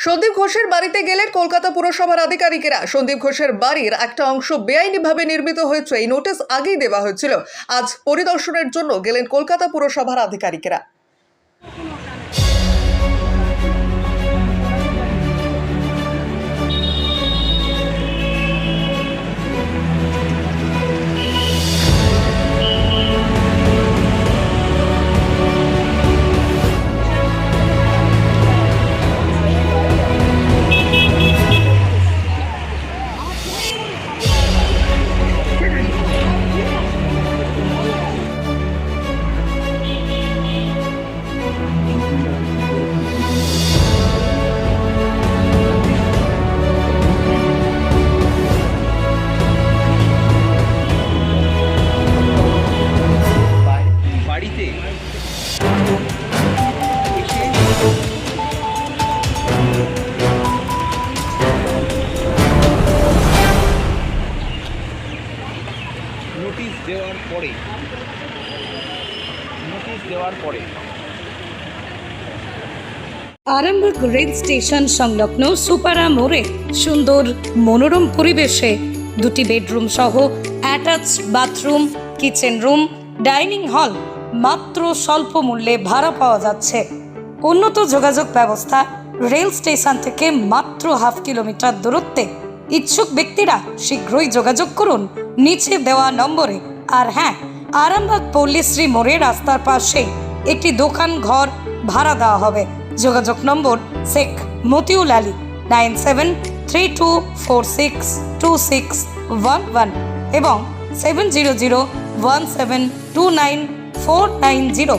সন্দীপ ঘোষের বাড়িতে গেলেন কলকাতা পুরসভার আধিকারিকেরা সন্দীপ ঘোষের বাড়ির একটা অংশ বেআইনিভাবে নির্মিত হয়েছে। এই নোটিশ আগেই দেওয়া হয়েছিল। আজ পরিদর্শনের জন্য গেলেন কলকাতা পুরসভার আধিকারিকেরা। নোটিশ দেওয়ার পরে নোটিশ দেওয়ার পরে। আরামবাগ রেল স্টেশন সংলগ্ন সুপারা মোড়ে সুন্দর মনোরম পরিবেশে দুটি বেডরুম সহ attach bathroom, kitchen room, dining hall মাত্র স্বল্প মূল্যে ভাড়া পাওয়া যাচ্ছে। উন্নত যোগাযোগ ব্যবস্থা রেল স্টেশন থেকে মাত্র হাফ কিলোমিটার দূরত্বে। ইচ্ছুক ব্যক্তিরা শীঘ্রই যোগাযোগ করুন নিচে দেওয়া নম্বরে। আর হ্যাঁ আরামবাগ পল্লীশ্রী মোড়ে রাস্তার পাশে একটি দোকান ঘর ভাড়া দেওয়া হবে। যোগাযোগ number Sheikh Motiul Ali, nine seven three two four six two six one one এবং seven zero zero one seven two nine four nine zero.